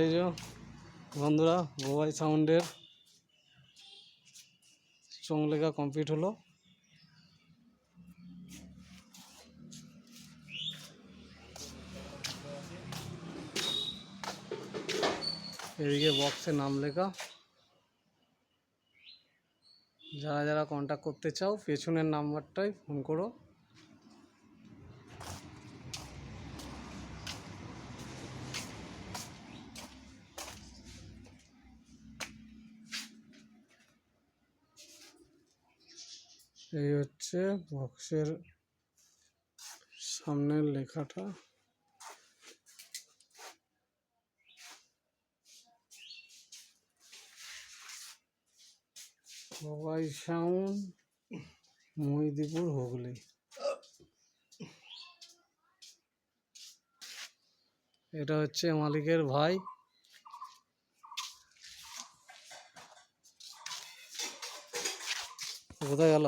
এই যে বন্ধুরা গোবাই সাউন্ডের চোং লেখা কমপ্লিট হলো। এদিকে বক্সে নাম লেখা। যারা যারা কন্ট্যাক্ট করতে চাও, পেছনের নাম্বারটাই ফোন করো। এই হচ্ছে বক্সের সামনের লেখাটা। সবাই সাউন্ড, মহিদিপুর হুগলি। এটা হচ্ছে মালিকের ভাই। কোথায় গেল?